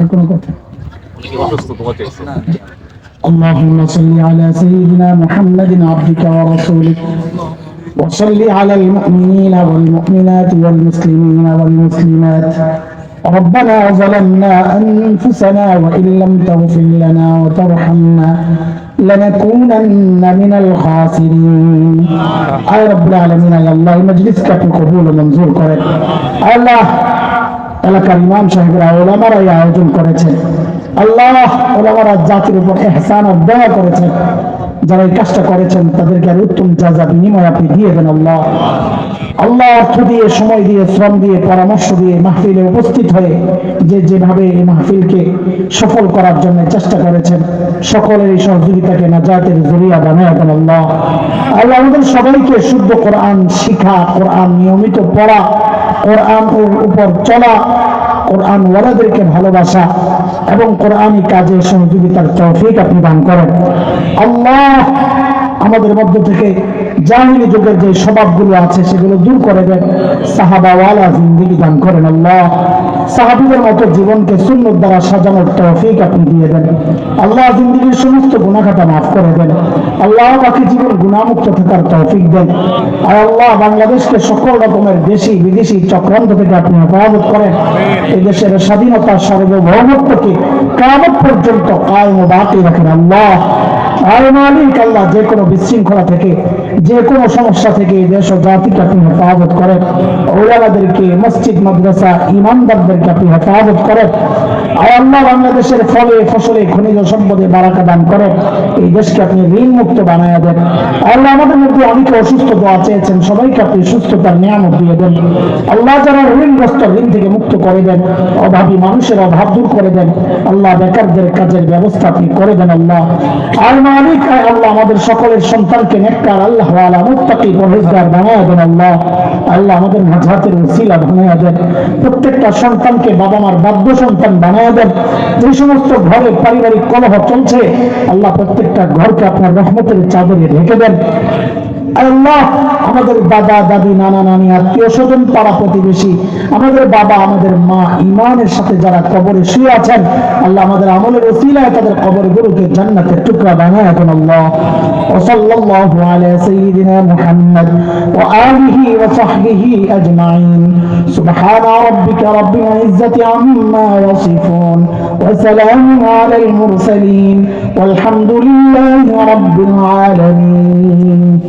আর কোনো কথা উনি কি অসুস্থ দোয়া চাইছে اللهم صل على سيدنا محمد عبدك ورسولك وصل على المؤمنين والمؤمنات والمسلمين والمسلمات ربنا ظلمنا أنفسنا وإن لم تغفر لنا وترحمنا لنكونن من الخاسرين আয় রব্বুল আলামিন আয় আল্লাহ এই মজলিসকে আপনি কবুল ও মঞ্জুর করেন আয় আল্লাহ এলাকার ইমাম সাহেবরা ওলামারা এই আয়োজন করেছেন আল্লাহ ওলামারা জাতির উপর এহসান দয়া করেছেন যারা এই কাজটা করেছেন, তাদেরকে আর উত্তম যা যা বিনিময় আপনি দিয়ে দেন আল্লাহ। আল্লাহ অর্থ দিয়ে, সময় দিয়ে, শ্রম দিয়ে, পরামর্শ দিয়ে মাহফিলে উপস্থিত হয়ে যে যেভাবে এই মাহফিলকে সফল করার জন্য চেষ্টা করেছেন, সকলের এই সহযোগিতাকে নাজাতের জরিয়া বানায় দেন আল্লাহ। আল্লাহ আমাদের সবাইকে শুদ্ধ কোরআন শিখা, কোরআন নিয়মিত পড়া কোরআন উপর চলা কোরআন ওয়ালাদেরকে ভালোবাসা এবং কোরআনই কাজে সহযোগিতার তৌফিক আপনি দান করেন। আল্লাহ আমাদের মধ্য থেকে জাহিলি যুগের যে স্বভাবগুলো আছে সেগুলো দূর করে দেন। সাহাবাওয়ালা জিন্দিগি দান করেন আল্লাহ। সাহাবিদের মতো জীবনকে সুন্নত দ্বারা সাজানোর তৌফিক আপনি দিয়ে দেন। আল্লাহ জিন্দিগির সমস্ত গুণাখাতা মাফ করে দেন। আল্লাহ বাকি জীবন গুণামুক্ত থাকার তৌফিক দেন। আর আল্লাহ বাংলাদেশকে সকল রকমের দেশি, বিদেশি চক্রান্ত থেকে আপনি হেফাজত করেন। এই দেশের স্বাধীনতা, সার্বভৌমত্বকে কামত পর্যন্ত কায়ম বাকি রাখেন আল্লাহ। আর মালিক আল্লাহ যে কোনো বিশৃঙ্খলা থেকে, যে কোনো সমস্যা থেকে দেশ ও জাতিকে আপনি হেফাজত করেন। ওলামাদেরকে, মসজিদ, মাদ্রাসা, ইমানদারদেরকে আপনি হেফাজত করেন। আর আল্লাহ বাংলাদেশের ফলে, ফসলে, খনিজ সম্পদে বারাকা দান করেন। এই দেশকে আপনি ঋণ মুক্ত বানায় দেন। আল্লাহ আমাদের মধ্যে অনেকে অসুস্থ দোয়া চেয়েছেন, সবাইকে আপনি সুস্থতার নিয়ামত দিয়ে দেন। আল্লাহ যারা ঋণগ্রস্ত ঋণ থেকে মুক্ত করে দেন, অভাবী মানুষের অভাব দূর করে দেন, আল্লাহ বেকারদের কাজের ব্যবস্থা আপনি করে দেন আল্লাহ। আর আয় আল্লাহ, আমাদের সকলের সন্তানকে নেককার, আল্লাহ আলা মুত্তাকি, পরহেজগার বানায় দেন আল্লাহ। আল্লাহ আমাদের মাঝাতের ওসিলা বানায় দেন। প্রত্যেকটা সন্তানকে বাবা মার বাধ্য সন্তান বানায় দেন। যে সমস্ত ঘরে পারিবারিক কলহ চলছে, আল্লাহ প্রত্যেকটা ঘরকে আপনার রহমতের চাদরে ঢেকে দেন। আল্লাহ আমাদের দাদা দাদি নানা নানি আত্মীয় স্বজন পাড়া প্রতিবেশী আমাদের বাবা আমাদের মা ইমানের সাথে যারা কবরে শুয়ে আছেন আল্লাহ আমাদের আমলের ওসিলায় তাদের কবর গুরুকে জান্নাতের টুকরা বানায় এখন আল্লাহ وصلى الله على سيدنا محمد وآله وصحبه أجمعين سبحان ربك رب العزة عما يصفون وسلام على المرسلين والحمد لله رب العالمين